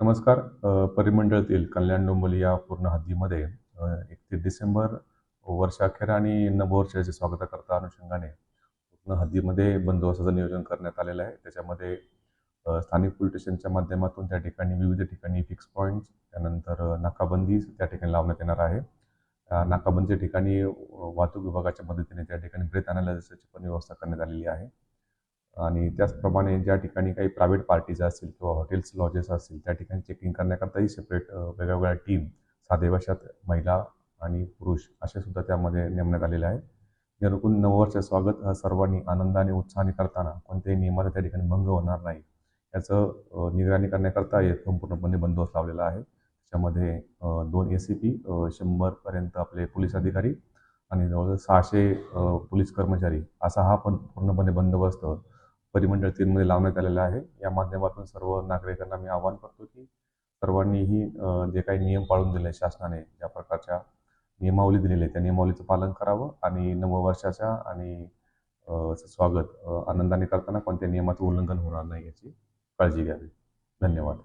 नमस्कार परिमंडळातील कल्याण डोंबिवली या पूर्ण हद्दीमध्ये एकतीस डिसेंबर वर्षाखेर आणि नववर्षाचे स्वागताकरता अनुषंगाने पूर्ण हद्दीमध्ये बंदोबस्ताचं नियोजन करण्यात आलेलं आहे. त्याच्यामध्ये स्थानिक पोलीस स्टेशनच्या माध्यमातून त्या ठिकाणी विविध ठिकाणी फिक्स पॉईंट्स त्यानंतर नाकाबंदी त्या ठिकाणी लावण्यात येणार आहे. नाकाबंदीच्या ठिकाणी वाहतूक विभागाच्या मदतीने त्या ठिकाणी ब्रेथ अनालिसिसची पण व्यवस्था करण्यात आलेली आहे. आणि त्याचप्रमाणे ज्या ठिकाणी काही प्रायव्हेट पार्टीज असतील किंवा हॉटेल्स लॉजेस असतील त्या ठिकाणी चेकिंग करण्याकरताही सेपरेट वेगळ्यावेगळ्या टीम साधे भाषात महिला आणि पुरुष असे सुद्धा त्यामध्ये नेमण्यात आलेले आहे. जेणेकरून नववर्ष स्वागत हा सर्वांनी आनंदाने उत्साहाने करताना कोणत्याही नियमाचा त्या ठिकाणी भंग होणार नाही. याचं निगराणी करण्याकरता एक संपूर्णपणे बंदोबस्त लावलेला आहे. त्याच्यामध्ये दोन ए सी पी शंभरपर्यंत आपले पोलीस अधिकारी आणि जवळजवळ सहाशे पोलीस कर्मचारी असा हा पण पूर्णपणे बंदोबस्त परिमंडळ तीनमध्ये लावण्यात आलेला आहे. या माध्यमातून सर्व नागरिकांना मी आवाहन करतो की सर्वांनीही जे काही नियम पाळून दिले शासनाने ज्या प्रकारच्या नियमावली दिलेली आहे त्या नियमावलीचं पालन करावं आणि नववर्षाच्या आणि स्वागत आनंदाने करताना कोणत्या नियमाचं उल्लंघन होणार नाही याची काळजी घ्यावी. धन्यवाद.